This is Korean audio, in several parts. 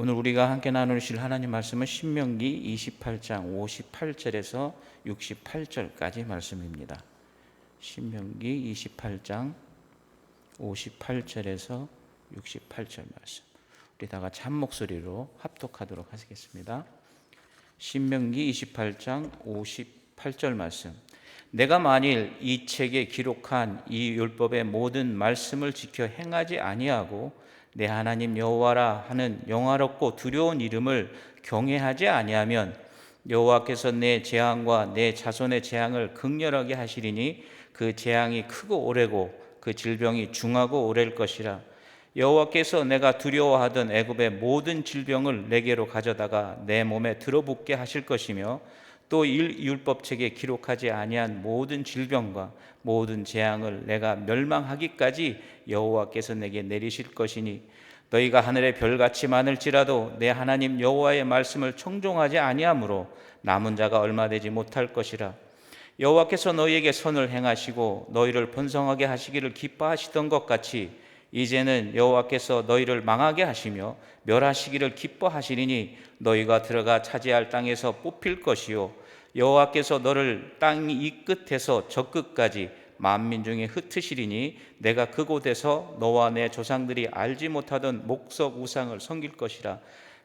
오늘 우리가 함께 나누실 하나님 말씀은 신명기 28장 58절에서 68절까지 말씀입니다. 신명기 28장 58절에서 68절 말씀. 우리 다 같이 한 목소리로 합독하도록 하시겠습니다. 신명기 28장 58절 말씀. 내가 만일 이 책에 기록한 이 율법의 모든 말씀을 지켜 행하지 아니하고 내 하나님 여호와라 하는 영화롭고 두려운 이름을 경외하지 아니하면 여호와께서 내 재앙과 내 자손의 재앙을 극렬하게 하시리니 그 재앙이 크고 오래고 그 질병이 중하고 오래일 것이라. 여호와께서 내가 두려워하던 애굽의 모든 질병을 내게로 가져다가 내 몸에 들어붙게 하실 것이며 또 율법책에 기록하지 아니한 모든 질병과 모든 재앙을 내가 멸망하기까지 여호와께서 내게 내리실 것이니 너희가 하늘의 별같이 많을지라도 내 하나님 여호와의 말씀을 청종하지 아니하므로 남은 자가 얼마 되지 못할 것이라. 여호와께서 너희에게 선을 행하시고 너희를 번성하게 하시기를 기뻐하시던 것 같이 이제는 여호와께서 너희를 망하게 하시며 멸하시기를 기뻐하시리니 너희가 들어가 차지할 땅에서 뽑힐 것이요. 여호와께서 너를 땅 이 끝에서 저 끝까지 만민 중에 흩으시리니 내가 그곳에서 너와 내 조상들이 알지 못하던 목석 우상을 섬길 것이라.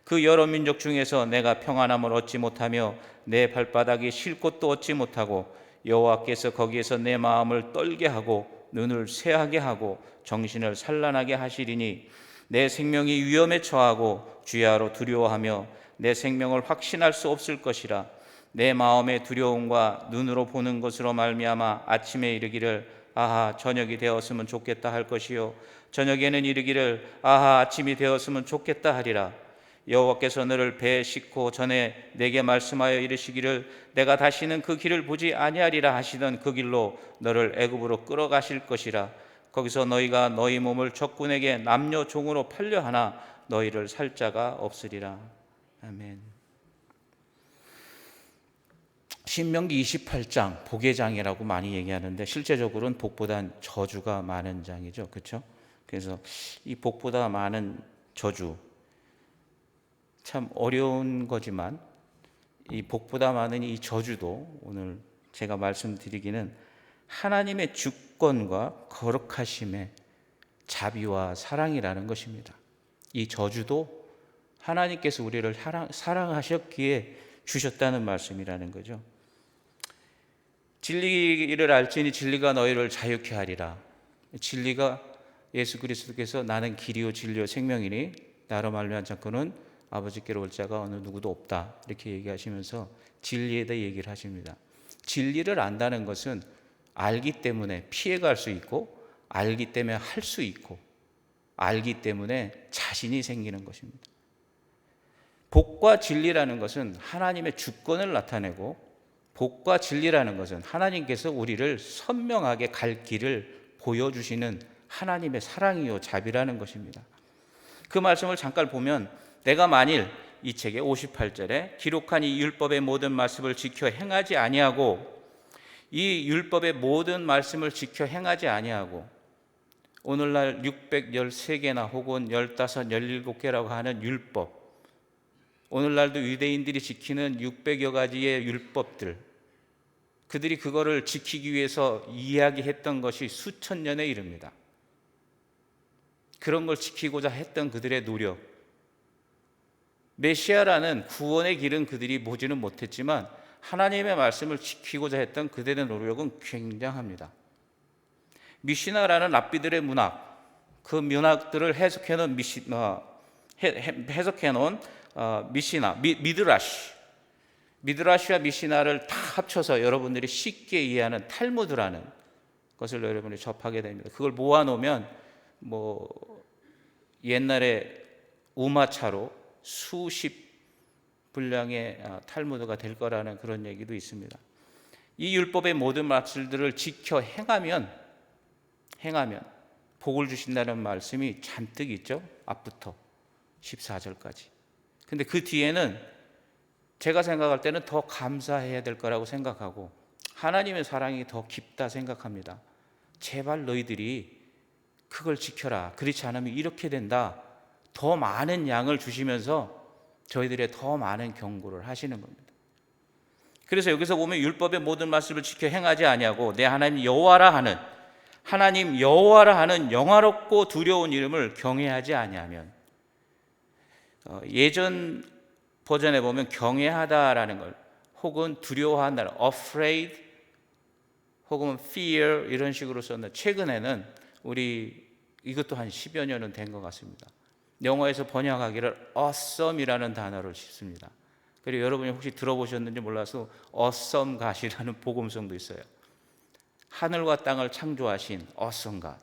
그 여러 민족 중에서 내가 평안함을 얻지 못하며 내 발바닥이 쉴 곳도 얻지 못하고 여호와께서 거기에서 내 마음을 떨게 하고 눈을 쇠하게 하고 정신을 산란하게 하시리니 내 생명이 위험에 처하고 주야로 두려워하며 내 생명을 확신할 수 없을 것이라. 내 마음의 두려움과 눈으로 보는 것으로 말미암아 아침에 이르기를 아하 저녁이 되었으면 좋겠다 할 것이요. 저녁에는 이르기를 아하 아침이 되었으면 좋겠다 하리라 여호와께서 너를 배에 싣고 전에 내게 말씀하여 이르시기를 내가 다시는 그 길을 보지 아니하리라 하시던 그 길로 너를 애굽으로 끌어가실 것이라 거기서 너희가 너희 몸을 적군에게 남녀 종으로 팔려 하나 너희를 살 자가 없으리라 아멘. 신명기 28장 복의 장이라고 많이 얘기하는데 실제적으로는 복보단 저주가 많은 장이죠. 그렇죠? 그래서 이 복보다 많은 저주 참 어려운 거지만 이 복보다 많은 이 저주도 오늘 제가 말씀드리기는 하나님의 주권과 거룩하심의 자비와 사랑이라는 것입니다. 이 저주도 하나님께서 우리를 사랑 하셨기에 주셨다는 말씀이라는 거죠. 진리를 알지니 진리가 너희를 자유케 하리라. 진리가 예수 그리스도께서 나는 길이요 진리요 생명이니 나로 말미암 자꾸는 아버지께로 올 자가 어느 누구도 없다. 이렇게 얘기하시면서 진리에 대해 얘기를 하십니다. 진리를 안다는 것은 알기 때문에 피해갈 수 있고 알기 때문에 할 수 있고 알기 때문에 자신이 생기는 것입니다. 복과 진리라는 것은 하나님의 주권을 나타내고 복과 진리라는 것은 하나님께서 우리를 선명하게 갈 길을 보여주시는 하나님의 사랑이요 자비라는 것입니다. 그 말씀을 잠깐 보면 내가 만일 이 책의 58절에 기록한 이 율법의 모든 말씀을 지켜 행하지 아니하고 이 율법의 모든 말씀을 지켜 행하지 아니하고 오늘날 613개나 혹은 15, 17개라고 하는 율법 오늘날도 유대인들이 지키는 600여 가지의 율법들 그들이 그거를 지키기 위해서 이야기했던 것이 수천 년에 이릅니다. 그런 걸 지키고자 했던 그들의 노력 메시아라는 구원의 길은 그들이 보지는 못했지만 하나님의 말씀을 지키고자 했던 그들의 노력은 굉장합니다. 미시나라는 랍비들의 문학, 그 문학들을 해석해 놓은 미시, 어, 해석해 놓은 어, 미시나, 미, 미드라시, 미드라시와 미시나를 다 합쳐서 여러분들이 쉽게 이해하는 탈무드라는 것을 여러분이 접하게 됩니다. 그걸 모아 놓으면 뭐 옛날에 우마차로 수십 분량의 아, 탈무드가 될 거라는 그런 얘기도 있습니다. 이 율법의 모든 말씀들을 지켜 행하면 행하면 복을 주신다는 말씀이 잔뜩 있죠. 앞부터 14절까지. 근데 그 뒤에는 제가 생각할 때는 더 감사해야 될 거라고 생각하고 하나님의 사랑이 더 깊다 생각합니다. 제발 너희들이 그걸 지켜라. 그렇지 않으면 이렇게 된다. 더 많은 양을 주시면서 저희들의 더 많은 경고를 하시는 겁니다. 그래서 여기서 보면 율법의 모든 말씀을 지켜 행하지 아니하고 내 하나님 여호와라 하는 하나님 여호와라 하는 영화롭고 두려운 이름을 경외하지 아니하면 어, 예전 버전에 보면 경외하다라는 걸 혹은 두려워한다, afraid 혹은 fear 이런 식으로 썼는데 최근에는 우리 이것도 한 10여 년은 된 것 같습니다. 영어에서 번역하기를 awesome이라는 단어를 씁니다. 그리고 여러분이 혹시 들어보셨는지 몰라서 awesome God이라는 복음성도 있어요. 하늘과 땅을 창조하신 awesome God.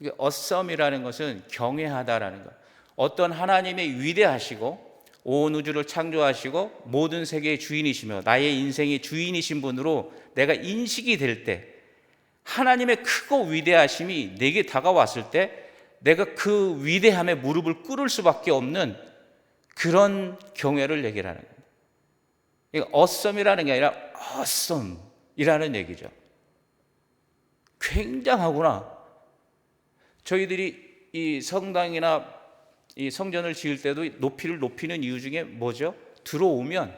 이게 awesome이라는 것은 경외하다라는 것. 어떤 하나님의 위대하시고 온 우주를 창조하시고 모든 세계의 주인이시며 나의 인생의 주인이신 분으로 내가 인식이 될 때 하나님의 크고 위대하심이 내게 다가왔을 때 내가 그 위대함에 무릎을 꿇을 수밖에 없는 그런 경외를 얘기하는 겁니다. 이거 어썸이라는 게 아니라 어썸이라는 얘기죠. 굉장하구나. 저희들이 이 성당이나 이 성전을 지을 때도 높이를 높이는 이유 중에 뭐죠? 들어오면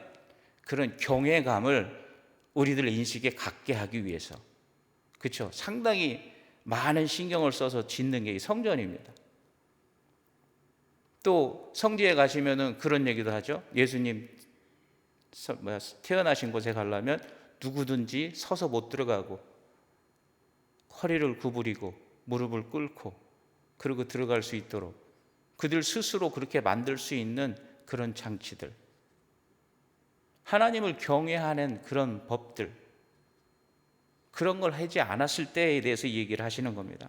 그런 경외감을 우리들 인식에 갖게 하기 위해서. 그렇죠? 상당히 많은 신경을 써서 짓는 게 이 성전입니다. 또 성지에 가시면은 그런 얘기도 하죠. 예수님 태어나신 곳에 가려면 누구든지 서서 못 들어가고 허리를 구부리고 무릎을 꿇고 그리고 들어갈 수 있도록 그들 스스로 그렇게 만들 수 있는 그런 장치들 하나님을 경외하는 그런 법들 그런 걸 하지 않았을 때에 대해서 얘기를 하시는 겁니다.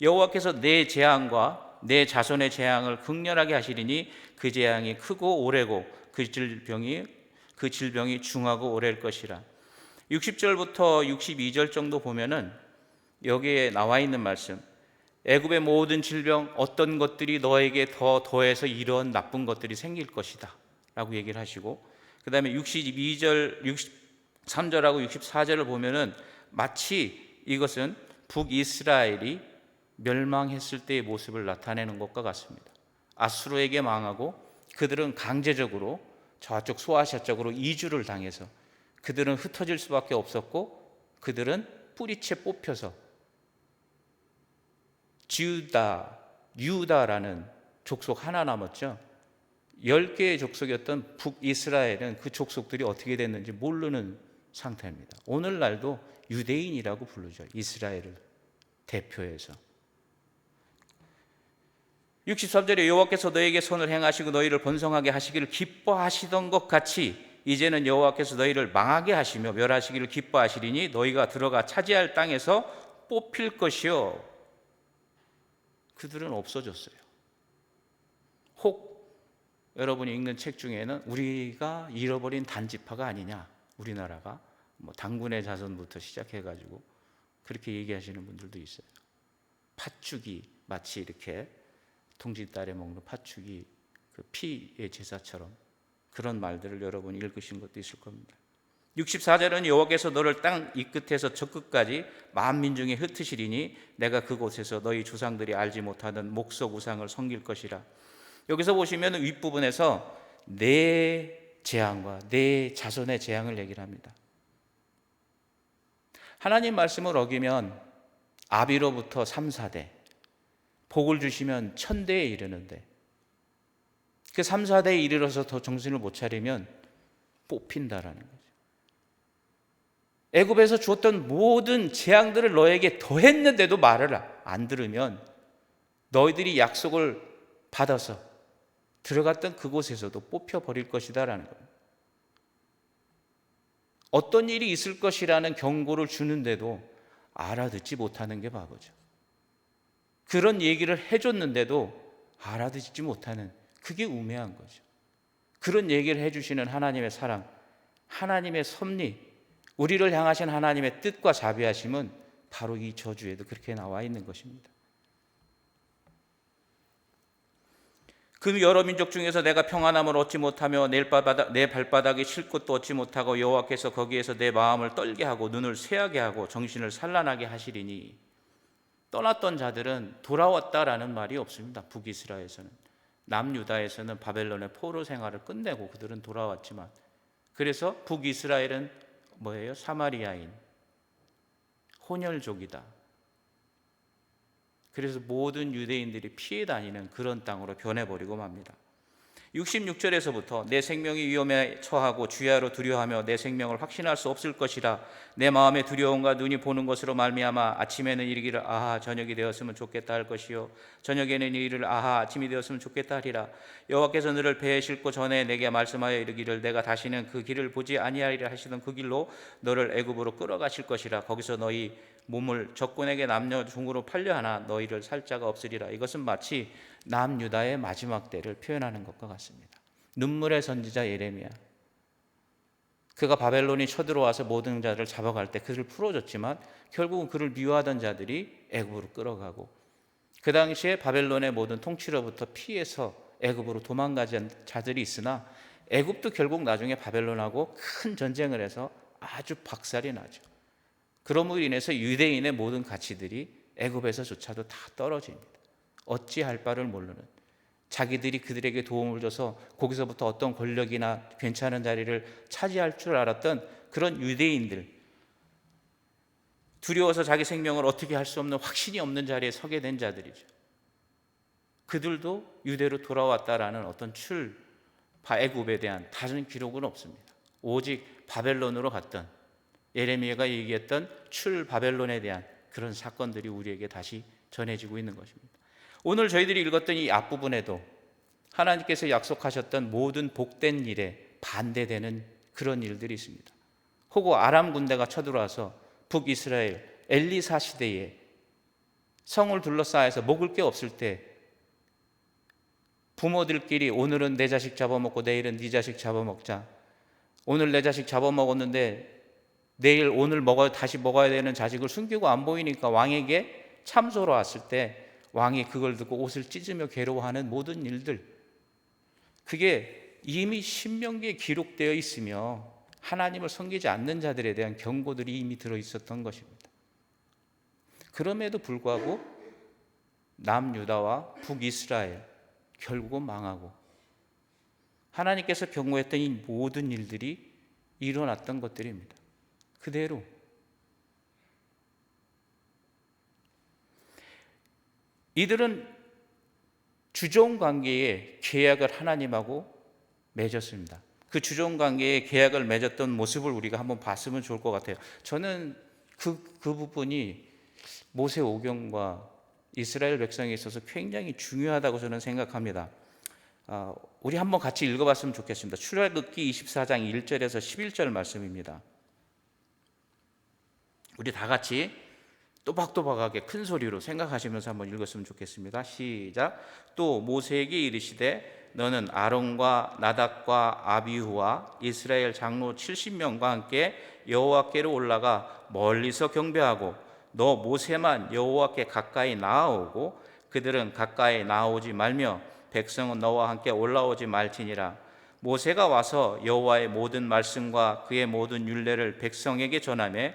여호와께서 내 재앙과 내 자손의 재앙을 극렬하게 하시리니 그 재앙이 크고 오래고 그 질병이 그 질병이 중하고 오래일 것이라. 60절부터 62절 정도 보면은 여기에 나와 있는 말씀. 애굽의 모든 질병 어떤 것들이 너에게 더 더해서 이런 나쁜 것들이 생길 것이다라고 얘기를 하시고 그다음에 62절 63절하고 64절을 보면은 마치 이것은 북이스라엘이 멸망했을 때의 모습을 나타내는 것과 같습니다. 아수르에게 망하고 그들은 강제적으로 저쪽 소아시아 쪽으로 이주를 당해서 그들은 흩어질 수밖에 없었고 그들은 뿌리채 뽑혀서 지우다, 유다라는 족속 하나 남았죠. 열 개의 족속이었던 북이스라엘은 그 족속들이 어떻게 됐는지 모르는 상태입니다. 오늘날도 유대인이라고 부르죠. 이스라엘을 대표해서. 63절에 여호와께서 너에게 손을 행하시고 너희를 번성하게 하시기를 기뻐하시던 것 같이 이제는 여호와께서 너희를 망하게 하시며 멸하시기를 기뻐하시리니 너희가 들어가 차지할 땅에서 뽑힐 것이요 그들은 없어졌어요. 혹 여러분이 읽는 책 중에는 우리가 잃어버린 단지파가 아니냐 우리나라가 뭐 당군의 자손부터 시작해 가지고 그렇게 얘기하시는 분들도 있어요. 팥죽이 마치 이렇게 통지딸에 먹는 팥죽이 그 피의 제사처럼 그런 말들을 여러분이 읽으신 것도 있을 겁니다. 64절은 여호와께서 너를 땅 이 끝에서 저 끝까지 만민 중에 흩으시리니 내가 그곳에서 너희 조상들이 알지 못하는 목석 우상을 섬길 것이라. 여기서 보시면 윗부분에서 내 재앙과 내 자손의 재앙을 얘기를 합니다. 하나님 말씀을 어기면 아비로부터 3, 4대, 복을 주시면 천대에 이르는데 그 3, 4대에 이르러서 더 정신을 못 차리면 뽑힌다라는 거죠. 애굽에서 주었던 모든 재앙들을 너에게 더했는데도 말을 안 들으면 너희들이 약속을 받아서 들어갔던 그곳에서도 뽑혀 버릴 것이다라는 겁니다. 어떤 일이 있을 것이라는 경고를 주는데도 알아듣지 못하는 게 바보죠. 그런 얘기를 해줬는데도 알아듣지 못하는 그게 우매한 거죠. 그런 얘기를 해주시는 하나님의 사랑, 하나님의 섭리, 우리를 향하신 하나님의 뜻과 자비하심은 바로 이 저주에도 그렇게 나와 있는 것입니다. 그 여러 민족 중에서 내가 평안함을 얻지 못하며 내 발바닥, 내 발바닥에 쉴 곳도 얻지 못하고 여호와께서 거기에서 내 마음을 떨게 하고 눈을 쇠하게 하고 정신을 산란하게 하시리니 떠났던 자들은 돌아왔다라는 말이 없습니다. 북이스라엘에서는 남유다에서는 바벨론의 포로 생활을 끝내고 그들은 돌아왔지만 그래서 북이스라엘은 뭐예요? 사마리아인 혼혈족이다. 그래서 모든 유대인들이 피해 다니는 그런 땅으로 변해버리고 맙니다. 66절에서부터 내 생명이 위험에 처하고 주야로 두려워하며 내 생명을 확신할 수 없을 것이라. 내 마음의 두려움과 눈이 보는 것으로 말미암아 아침에는 이르기를 아하 저녁이 되었으면 좋겠다 할 것이요. 저녁에는 이르기를 아하 아침이 되었으면 좋겠다 하리라. 여호와께서 너를 배에 싣고 전에 내게 말씀하여 이르기를 내가 다시는 그 길을 보지 아니하리라 하시던 그 길로 너를 애굽으로 끌어가실 것이라. 거기서 너희 몸을 적군에게 남녀 중으로 팔려 하나 너희를 살 자가 없으리라 이것은 마치 남유다의 마지막 때를 표현하는 것과 같습니다. 눈물의 선지자 예레미야. 그가 바벨론이 쳐들어와서 모든 자를 잡아갈 때 그를 풀어줬지만 결국은 그를 미워하던 자들이 애굽으로 끌어가고 그 당시에 바벨론의 모든 통치로부터 피해서 애굽으로 도망가지 자들이 있으나 애굽도 결국 나중에 바벨론하고 큰 전쟁을 해서 아주 박살이 나죠. 그럼으로 인해서 유대인의 모든 가치들이 애굽에서조차도 다 떨어집니다. 어찌할 바를 모르는 자기들이 그들에게 도움을 줘서 거기서부터 어떤 권력이나 괜찮은 자리를 차지할 줄 알았던 그런 유대인들 두려워서 자기 생명을 어떻게 할 수 없는 확신이 없는 자리에 서게 된 자들이죠. 그들도 유대로 돌아왔다라는 어떤 출 바애굽에 대한 다른 기록은 없습니다. 오직 바벨론으로 갔던 예레미야가 얘기했던 출 바벨론에 대한 그런 사건들이 우리에게 다시 전해지고 있는 것입니다. 오늘 저희들이 읽었던 이 앞부분에도 하나님께서 약속하셨던 모든 복된 일에 반대되는 그런 일들이 있습니다. 혹은 아람 군대가 쳐들어와서 북이스라엘 엘리사 시대에 성을 둘러싸여서 먹을 게 없을 때 부모들끼리 오늘은 내 자식 잡아먹고 내일은 네 자식 잡아먹자. 오늘 내 자식 잡아먹었는데 내일 오늘 먹어 다시 먹어야 되는 자식을 숨기고 안 보이니까 왕에게 참소로 왔을 때 왕이 그걸 듣고 옷을 찢으며 괴로워하는 모든 일들 그게 이미 신명기에 기록되어 있으며 하나님을 섬기지 않는 자들에 대한 경고들이 이미 들어 있었던 것입니다. 그럼에도 불구하고 남유다와 북이스라엘 결국은 망하고 하나님께서 경고했던 이 모든 일들이 일어났던 것들입니다. 그대로 이들은 주종 관계에 계약을 하나님하고 맺었습니다. 그 주종 관계에 계약을 맺었던 모습을 우리가 한번 봤으면 좋을 것 같아요. 저는 그, 그 부분이 모세 오경과 이스라엘 백성에 있어서 굉장히 중요하다고 저는 생각합니다. 아, 우리 한번 같이 읽어봤으면 좋겠습니다. 출애굽기 24장 1절에서 11절 말씀입니다. 우리 다 같이 또박또박하게 큰 소리로 생각하시면서 한번 읽었으면 좋겠습니다. 시작. 또 모세에게 이르시되 너는 아론과 나답과 아비후와 이스라엘 장로 70명과 함께 여호와께로 올라가 멀리서 경배하고 너 모세만 여호와께 가까이 나아오고 그들은 가까이 나오지 말며 백성은 너와 함께 올라오지 말지니라 모세가 와서 여호와의 모든 말씀과 그의 모든 율례를 백성에게 전하매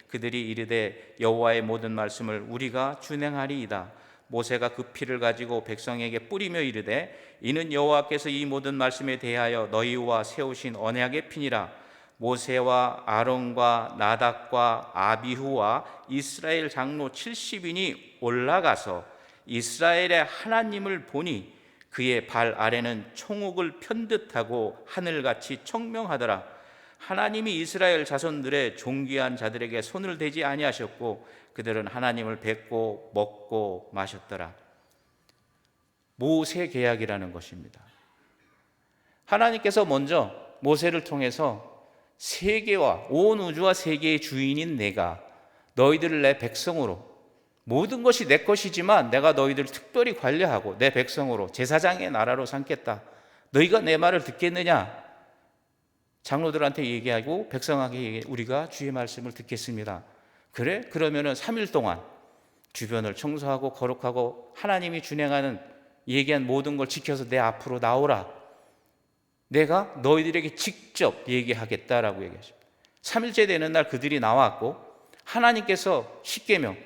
그들이 이르되 여호와의 모든 말씀을 우리가 준행하리이다. 모세가 그 피를 가지고 백성에게 뿌리며 이르되 이는 여호와께서 이 모든 말씀에 대하여 너희와 세우신 언약의 피니라. 모세와 아론과 나닥과 아비후와 이스라엘 장로 70인이 올라가서 이스라엘의 하나님을 보니 그의 발 아래는 총옥을 편듯하고 하늘같이 청명하더라. 하나님이 이스라엘 자손들의 존귀한 자들에게 손을 대지 아니하셨고 그들은 하나님을 뵙고 먹고 마셨더라. 모세 계약이라는 것입니다. 하나님께서 먼저 모세를 통해서 세계와 온 우주와 세계의 주인인 내가 너희들을 내 백성으로 모든 것이 내 것이지만 내가 너희들 특별히 관리하고 내 백성으로 제사장의 나라로 삼겠다. 너희가 내 말을 듣겠느냐? 장로들한테 얘기하고 백성에게 얘기, 우리가 주의 말씀을 듣겠습니다. 그래? 그러면은 3일 동안 주변을 청소하고 거룩하고 하나님이 준행하는 얘기한 모든 걸 지켜서 내 앞으로 나오라. 내가 너희들에게 직접 얘기하겠다라고 얘기하십니다. 3일째 되는 날 그들이 나왔고 하나님께서 십계명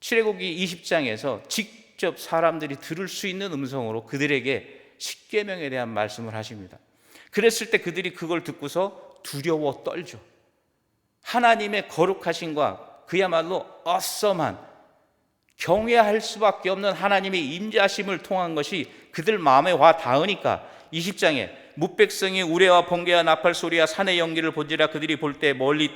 출애굽기 20장에서 직접 사람들이 들을 수 있는 음성으로 그들에게 십계명에 대한 말씀을 하십니다. 그랬을 때 그들이 그걸 듣고서 두려워 떨죠. 하나님의 거룩하신과 그야말로 어썸한 경외할 수밖에 없는 하나님의 임자심을 통한 것이 그들 마음에 와 닿으니까 20장에 무백성이 우레와 번개와 나팔 소리와 산의 연기를 본지라 그들이 볼 때 멀리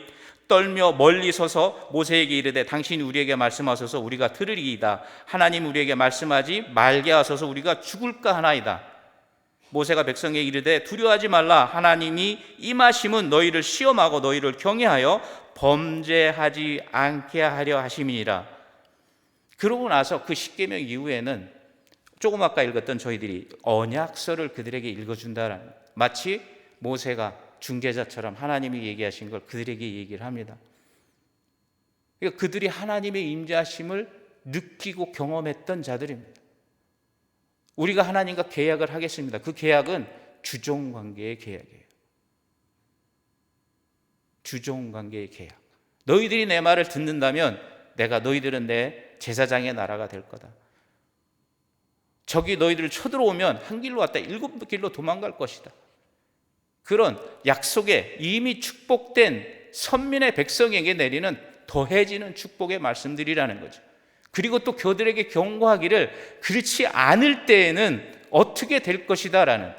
떨며 멀리 서서 모세에게 이르되 당신이 우리에게 말씀하소서 우리가 들으리이다 하나님 우리에게 말씀하지 말게 하소서 우리가 죽을까 하나이다 모세가 백성에게 이르되 두려워하지 말라 하나님이 임하심은 너희를 시험하고 너희를 경외하여 범죄하지 않게 하려 하심이니라 그러고 나서 그 십계명 이후에는 조금 아까 읽었던 저희들이 언약서를 그들에게 읽어준다라는 마치 모세가 중개자처럼 하나님이 얘기하신 걸 그들에게 얘기를 합니다. 그러니까 그들이 하나님의 임자심을 느끼고 경험했던 자들입니다. 우리가 하나님과 계약을 하겠습니다. 그 계약은 주종 관계의 계약이에요. 주종 관계의 계약. 너희들이 내 말을 듣는다면 내가 너희들은 내 제사장의 나라가 될 거다. 적이 너희들을 쳐들어오면 한 길로 왔다 일곱 길로 도망갈 것이다. 그런 약속에 이미 축복된 선민의 백성에게 내리는 더해지는 축복의 말씀들이라는 거죠. 그리고 또 교들에게 경고하기를 그렇지 않을 때에는 어떻게 될 것이다라는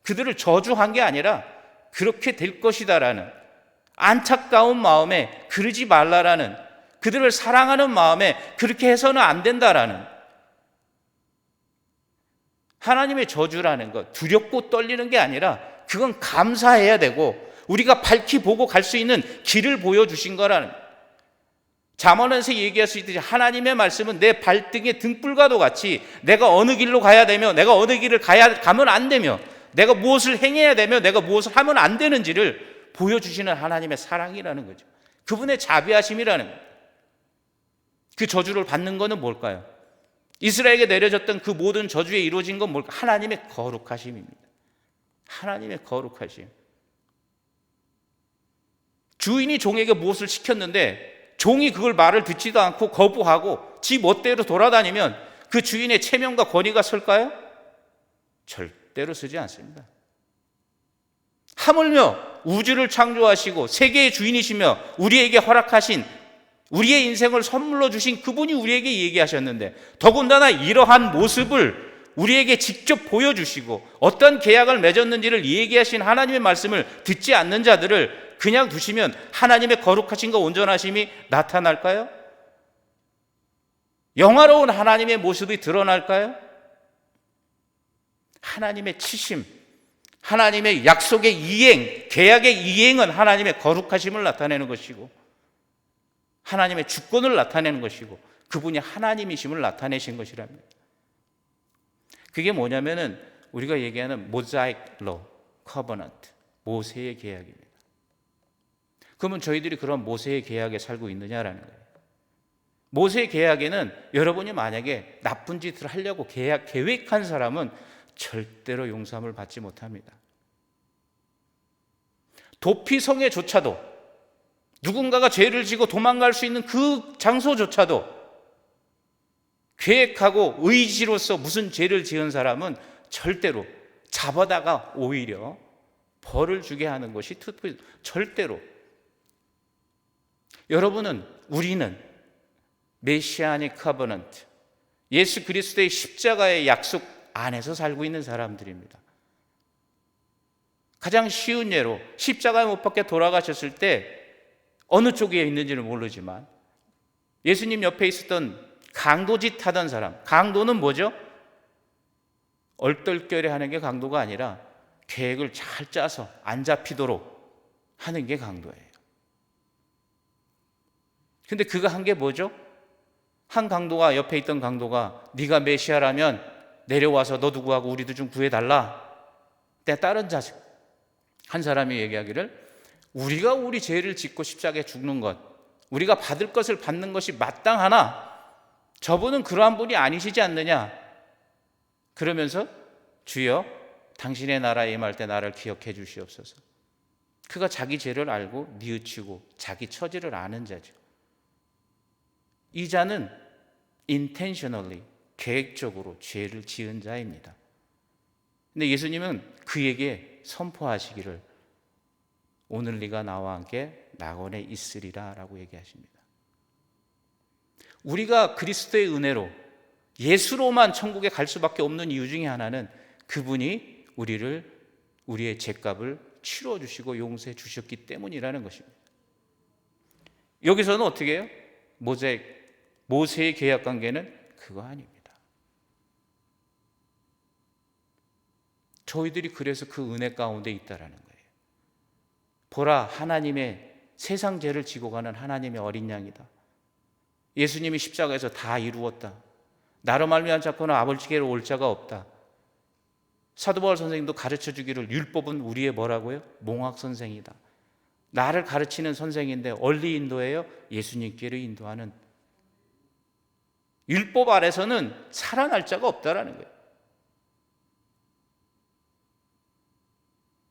그들을 저주한 게 아니라 그렇게 될 것이다라는 안타까운 마음에 그러지 말라라는 그들을 사랑하는 마음에 그렇게 해서는 안 된다라는 하나님의 저주라는 것 두렵고 떨리는 게 아니라 그건 감사해야 되고 우리가 밝히 보고 갈 수 있는 길을 보여주신 거라는 잠언에서 얘기할 수 있듯이 하나님의 말씀은 내 발등에 등불과도 같이 내가 어느 길로 가야 되며 내가 어느 길을 가야 가면 안 되며 내가 무엇을 행해야 되며 내가 무엇을 하면 안 되는지를 보여주시는 하나님의 사랑이라는 거죠. 그분의 자비하심이라는. 그 저주를 받는 것은 뭘까요? 이스라엘에게 내려졌던 그 모든 저주에 이루어진 건 뭘까? 하나님의 거룩하심입니다. 하나님의 거룩하심. 주인이 종에게 무엇을 시켰는데 종이 그걸 말을 듣지도 않고 거부하고 지 멋대로 돌아다니면 그 주인의 체면과 권위가 설까요? 절대로 서지 않습니다. 하물며 우주를 창조하시고 세계의 주인이시며 우리에게 허락하신 우리의 인생을 선물로 주신 그분이 우리에게 얘기하셨는데 더군다나 이러한 모습을 우리에게 직접 보여주시고 어떤 계약을 맺었는지를 얘기하신 하나님의 말씀을 듣지 않는 자들을 그냥 두시면 하나님의 거룩하신과 온전하심이 나타날까요? 영화로운 하나님의 모습이 드러날까요? 하나님의 치심, 하나님의 약속의 이행, 계약의 이행은 하나님의 거룩하심을 나타내는 것이고 하나님의 주권을 나타내는 것이고 그분이 하나님이심을 나타내신 것이랍니다. 그게 뭐냐면은 우리가 얘기하는 모자익 로, 커버넌트, 모세의 계약입니다. 그러면 저희들이 그런 모세의 계약에 살고 있느냐라는 거예요. 모세의 계약에는 여러분이 만약에 나쁜 짓을 하려고 계약 계획한 사람은 절대로 용서함을 받지 못합니다. 도피성에조차도 누군가가 죄를 지고 도망갈 수 있는 그 장소조차도 계획하고 의지로서 무슨 죄를 지은 사람은 절대로 잡아다가 오히려 벌을 주게 하는 것이 투표 절대로 여러분은 우리는 메시아닉 커버넌트 예수 그리스도의 십자가의 약속 안에서 살고 있는 사람들입니다. 가장 쉬운 예로 십자가에 못 박혀 돌아가셨을 때 어느 쪽에 있는지는 모르지만 예수님 옆에 있었던 강도짓 하던 사람, 강도는 뭐죠? 얼떨결에 하는 게 강도가 아니라 계획을 잘 짜서 안 잡히도록 하는 게 강도예요. 근데 그가 한 게 뭐죠? 한 강도가 옆에 있던 강도가 네가 메시아라면 내려와서 너 누구하고 우리도 좀 구해달라. 내 다른 자식 한 사람이 얘기하기를 우리가 우리 죄를 짓고 십자가에 죽는 것, 우리가 받을 것을 받는 것이 마땅하나 저분은 그러한 분이 아니시지 않느냐. 그러면서 주여 당신의 나라에 임할 때 나를 기억해 주시옵소서. 그가 자기 죄를 알고 뉘우치고 자기 처지를 아는 자죠. 이 자는 intentionally 계획적으로 죄를 지은 자입니다. 근데 예수님은 그에게 선포하시기를 오늘 네가 나와 함께 낙원에 있으리라라고 얘기하십니다. 우리가 그리스도의 은혜로 예수로만 천국에 갈 수밖에 없는 이유 중에 하나는 그분이 우리를 우리의 죄값을 치러 주시고 용서해 주셨기 때문이라는 것입니다. 여기서는 어떻게 해요? 모세 모세의 계약 관계는 그거 아닙니다. 저희들이 그래서 그 은혜 가운데 있다라는 거예요. 보라 하나님의 세상 죄를 지고 가는 하나님의 어린 양이다. 예수님이 십자가에서 다 이루었다. 나로 말미암 자고는 아버지께로 올 자가 없다. 사도 바울 선생님도 가르쳐 주기를 율법은 우리의 뭐라고요? 몽학 선생이다. 나를 가르치는 선생인데 얼리 인도예요? 예수님께로 인도하는 율법 아래서는 살아날 자가 없다라는 거예요.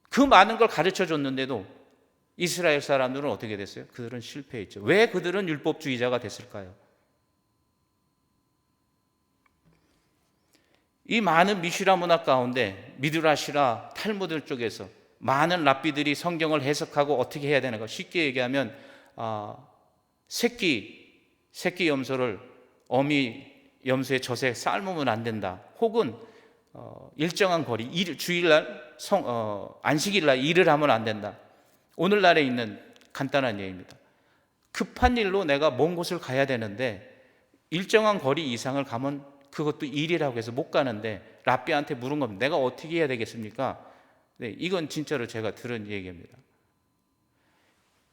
그 많은 걸 가르쳐 줬는데도 이스라엘 사람들은 어떻게 됐어요? 그들은 실패했죠. 왜 그들은 율법주의자가 됐을까요? 이 많은 미슈라 문화 가운데 미드라시라 탈무드 쪽에서 많은 랍비들이 성경을 해석하고 어떻게 해야 되는가 쉽게 얘기하면 아, 새끼 새끼 염소를 어미 염소의 젖에 삶으면 안 된다. 혹은 어, 일정한 거리 일, 주일날 성, 어, 안식일날 일을 하면 안 된다. 오늘날에 있는 간단한 예입니다. 급한 일로 내가 먼 곳을 가야 되는데 일정한 거리 이상을 가면 그것도 일이라고 해서 못 가는데 랍비한테 물은 겁니다. 내가 어떻게 해야 되겠습니까? 네, 이건 진짜로 제가 들은 얘기입니다.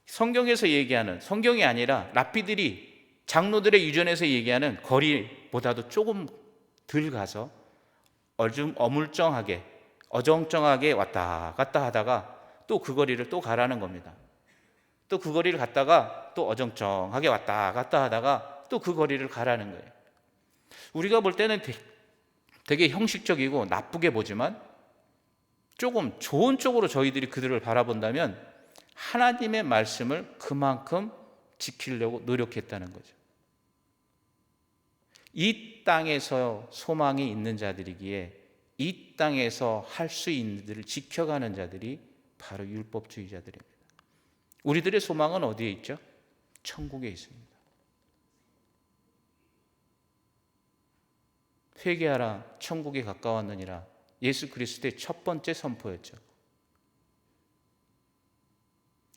성경에서 얘기하는 성경이 아니라 랍비들이 장로들의 유전에서 얘기하는 거리보다도 조금 덜 가서 좀 어물쩡하게 어정쩡하게 왔다 갔다 하다가 또 그 거리를 또 가라는 겁니다. 또 그 거리를 갔다가 또 어정쩡하게 왔다 갔다 하다가 또 그 거리를 가라는 거예요. 우리가 볼 때는 되게 형식적이고 나쁘게 보지만 조금 좋은 쪽으로 저희들이 그들을 바라본다면 하나님의 말씀을 그만큼 지키려고 노력했다는 거죠. 이 땅에서 소망이 있는 자들이기에 이 땅에서 할 수 있는 일을 지켜가는 자들이 바로 율법주의자들입니다. 우리들의 소망은 어디에 있죠? 천국에 있습니다. 회개하라 천국에 가까웠느니라 예수 그리스도의 첫 번째 선포였죠.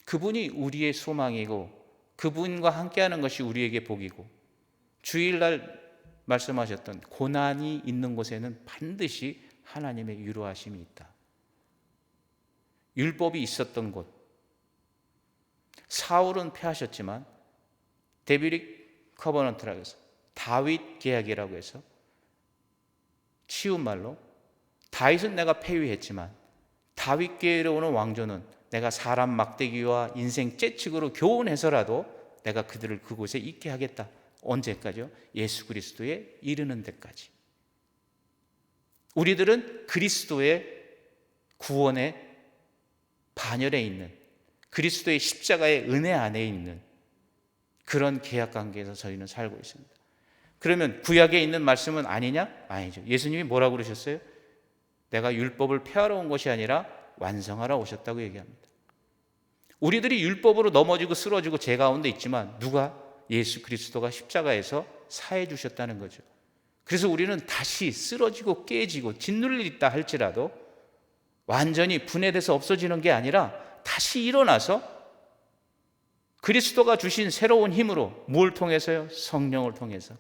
그분이 우리의 소망이고 그분과 함께하는 것이 우리에게 복이고 주일날 말씀하셨던 고난이 있는 곳에는 반드시 하나님의 유로하심이 있다. 율법이 있었던 곳. 사울은 패하셨지만 데비릭 커버넌트라고 해서 다윗 계약이라고 해서 치운 말로 다윗은 내가 폐위했지만 다윗 계로 오는 왕조는 내가 사람 막대기와 인생 째측으로 교훈해서라도 내가 그들을 그곳에 있게 하겠다. 언제까지요? 예수 그리스도에 이르는 데까지. 우리들은 그리스도의 구원의 반열에 있는 그리스도의 십자가의 은혜 안에 있는 그런 계약 관계에서 저희는 살고 있습니다. 그러면 구약에 있는 말씀은 아니냐? 아니죠. 예수님이 뭐라고 그러셨어요? 내가 율법을 폐하러 온 것이 아니라 완성하러 오셨다고 얘기합니다. 우리들이 율법으로 넘어지고 쓰러지고 죄 가운데 있지만 누가 예수 그리스도가 십자가에서 사해 주셨다는 거죠. 그래서 우리는 다시 쓰러지고 깨지고 짓눌릴 있다 할지라도 완전히 분해돼서 없어지는 게 아니라 다시 일어나서 그리스도가 주신 새로운 힘으로 뭘 통해서요? 성령을 통해서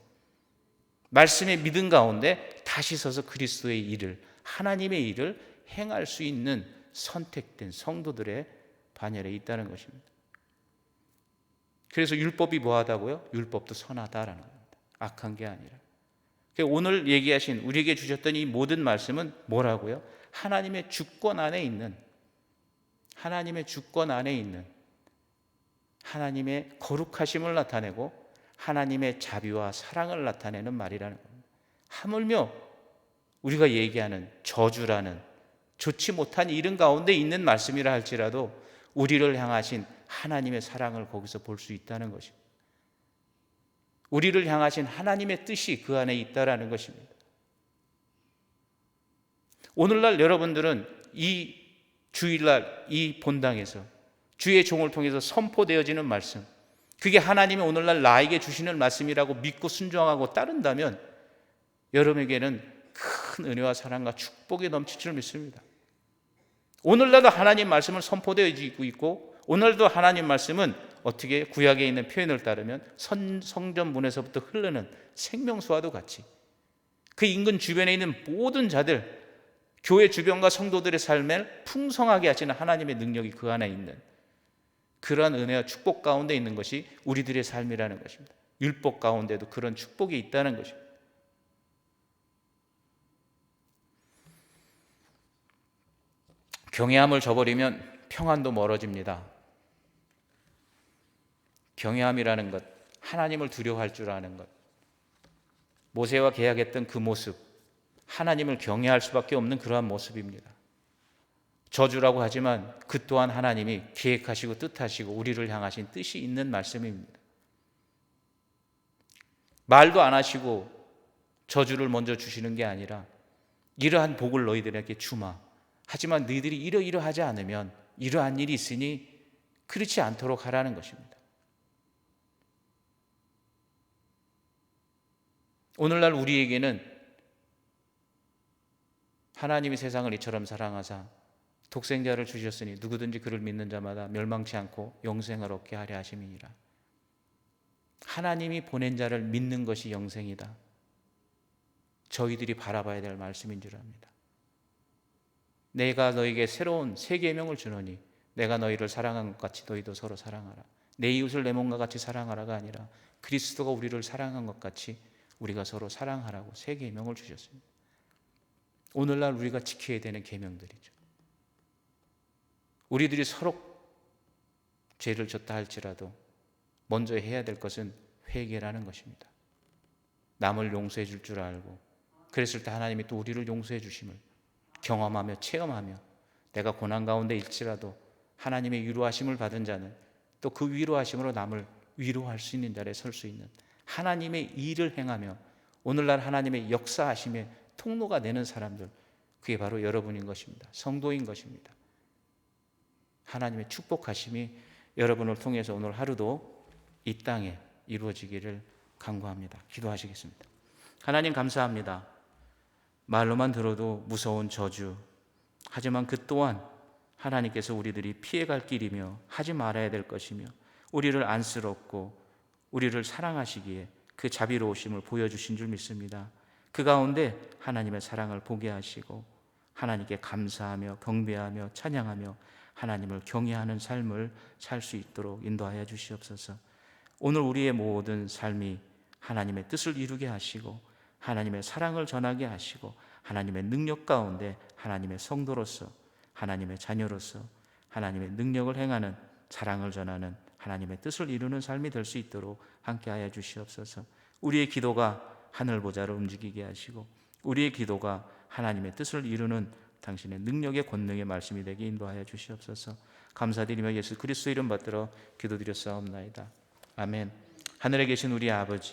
말씀의 믿음 가운데 다시 서서 그리스도의 일을 하나님의 일을 행할 수 있는 선택된 성도들의 반열에 있다는 것입니다. 그래서 율법이 뭐하다고요? 율법도 선하다라는 겁니다. 악한 게 아니라. 그러니까 오늘 얘기하신 우리에게 주셨던 이 모든 말씀은 뭐라고요? 하나님의 주권 안에 있는 하나님의 주권 안에 있는 하나님의 거룩하심을 나타내고 하나님의 자비와 사랑을 나타내는 말이라는 겁니다. 하물며 우리가 얘기하는 저주라는 좋지 못한 이름 가운데 있는 말씀이라 할지라도 우리를 향하신 하나님의 사랑을 거기서 볼 수 있다는 것입니다. 우리를 향하신 하나님의 뜻이 그 안에 있다라는 것입니다. 오늘날 여러분들은 이 주일날 이 본당에서 주의 종을 통해서 선포되어지는 말씀, 그게 하나님이 오늘날 나에게 주시는 말씀이라고 믿고 순종하고 따른다면 여러분에게는 큰 은혜와 사랑과 축복이 넘칠 줄 믿습니다. 오늘날도 하나님 말씀을 선포되어지고 있고 오늘도 하나님 말씀은 어떻게 구약에 있는 표현을 따르면 선, 성전 문에서부터 흐르는 생명수와도 같이 그 인근 주변에 있는 모든 자들 교회 주변과 성도들의 삶을 풍성하게 하시는 하나님의 능력이 그 안에 있는 그러한 은혜와 축복 가운데 있는 것이 우리들의 삶이라는 것입니다. 율법 가운데도 그런 축복이 있다는 것입니다. 경외함을 저버리면 평안도 멀어집니다. 경외함이라는 것, 하나님을 두려워할 줄 아는 것. 모세와 계약했던 그 모습, 하나님을 경외할 수밖에 없는 그러한 모습입니다. 저주라고 하지만 그 또한 하나님이 계획하시고 뜻하시고 우리를 향하신 뜻이 있는 말씀입니다. 말도 안 하시고 저주를 먼저 주시는 게 아니라 이러한 복을 너희들에게 주마. 하지만 너희들이 이러이러하지 않으면 이러한 일이 있으니 그렇지 않도록 하라는 것입니다. 오늘날 우리에게는 하나님이 세상을 이처럼 사랑하사 독생자를 주셨으니 누구든지 그를 믿는 자마다 멸망치 않고 영생을 얻게 하려 하심이니라. 하나님이 보낸 자를 믿는 것이 영생이다. 저희들이 바라봐야 될 말씀인 줄 압니다. 내가 너에게 새로운 세 계명을 주노니 내가 너희를 사랑한 것 같이 너희도 서로 사랑하라. 내 이웃을 내 몸과 같이 사랑하라가 아니라 그리스도가 우리를 사랑한 것 같이 우리가 서로 사랑하라고 세 계명을 주셨습니다. 오늘날 우리가 지켜야 되는 계명들이죠. 우리들이 서로 죄를 졌다 할지라도 먼저 해야 될 것은 회개라는 것입니다. 남을 용서해 줄 줄 알고 그랬을 때 하나님이 또 우리를 용서해 주심을 경험하며 체험하며 내가 고난 가운데 일지라도 하나님의 위로하심을 받은 자는 또 그 위로하심으로 남을 위로할 수 있는 자리에 설 수 있는 하나님의 일을 행하며 오늘날 하나님의 역사하심의 통로가 되는 사람들 그게 바로 여러분인 것입니다. 성도인 것입니다. 하나님의 축복하심이 여러분을 통해서 오늘 하루도 이 땅에 이루어지기를 간구합니다. 기도하시겠습니다. 하나님 감사합니다. 말로만 들어도 무서운 저주. 하지만 그 또한 하나님께서 우리들이 피해갈 길이며 하지 말아야 될 것이며 우리를 안쓰럽고 우리를 사랑하시기에 그 자비로우심을 보여주신 줄 믿습니다. 그 가운데 하나님의 사랑을 보게 하시고 하나님께 감사하며 경배하며 찬양하며 하나님을 경외하는 삶을 살 수 있도록 인도하여 주시옵소서. 오늘 우리의 모든 삶이 하나님의 뜻을 이루게 하시고 하나님의 사랑을 전하게 하시고 하나님의 능력 가운데 하나님의 성도로서 하나님의 자녀로서 하나님의 능력을 행하는 사랑을 전하는 하나님의 뜻을 이루는 삶이 될 수 있도록 함께하여 주시옵소서. 우리의 기도가 하늘 보좌로 움직이게 하시고 우리의 기도가 하나님의 뜻을 이루는 당신의 능력의 권능의 말씀이 되게 인도하여 주시옵소서. 감사드리며 예수 그리스도 이름 받들어 기도드렸사옵나이다. 아멘. 하늘에 계신 우리 아버지